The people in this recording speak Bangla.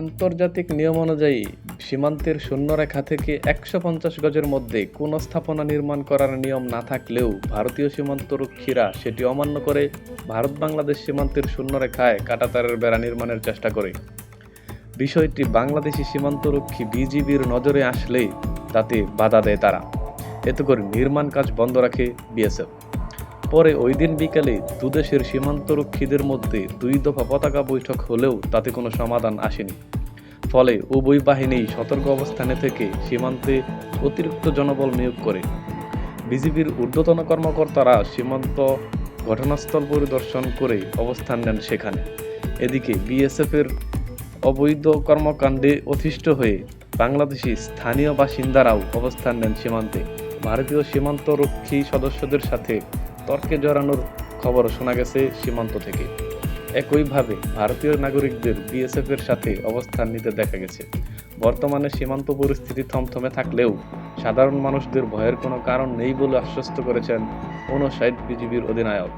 আন্তর্জাতিক নিয়ম অনুযায়ী সীমান্তের শূন্যরেখা থেকে একশো পঞ্চাশ গজের মধ্যে কোনো স্থাপনা নির্মাণ করার নিয়ম না থাকলেও ভারতীয় সীমান্তরক্ষীরা সেটি অমান্য করে ভারত বাংলাদেশ সীমান্তের শূন্যরেখায় কাঁটাতারের বেড়া নির্মাণের চেষ্টা করে। বিষয়টি বাংলাদেশি সীমান্তরক্ষী বিজিবির নজরে আসলে তাতে বাধা দেয় তারা। এতে করে নির্মাণ কাজ বন্ধ রাখে বিএসএফ। পরে ওই দিন বিকেলে দুদেশের সীমান্তরক্ষীদের মধ্যে দুই দফা পতাকা বৈঠক হলেও তাতে কোনো সমাধান আসেনি। ফলে উভয় বাহিনী সতর্ক অবস্থানে থেকে সীমান্তে অতিরিক্ত জনবল নিয়োগ করে। বিজিবির ঊর্ধ্বতন কর্মকর্তারা সীমান্ত ঘটনাস্থল পরিদর্শন করে অবস্থান নেন সেখানে। এদিকে বিএসএফের অবৈধ কর্মকাণ্ডে অতিষ্ঠ হয়ে বাংলাদেশি স্থানীয় বাসিন্দারাও অবস্থান নেন সীমান্তে। ভারতীয় সীমান্তরক্ষী সদস্যদের সাথে তর্কে জড়ানোর খবর শোনা গেছে সীমান্ত থেকে। একইভাবে ভারতীয় নাগরিকদের বিএসএফ এর সাথে অবস্থান নিতে দেখা গেছে। বর্তমানে সীমান্ত পরিস্থিতি থমথমে থাকলেও সাধারণ মানুষদের ভয়ের কোনো কারণ নেই বলে আশ্বস্ত করেছেন উনষাট বিজিবির অধিনায়ক।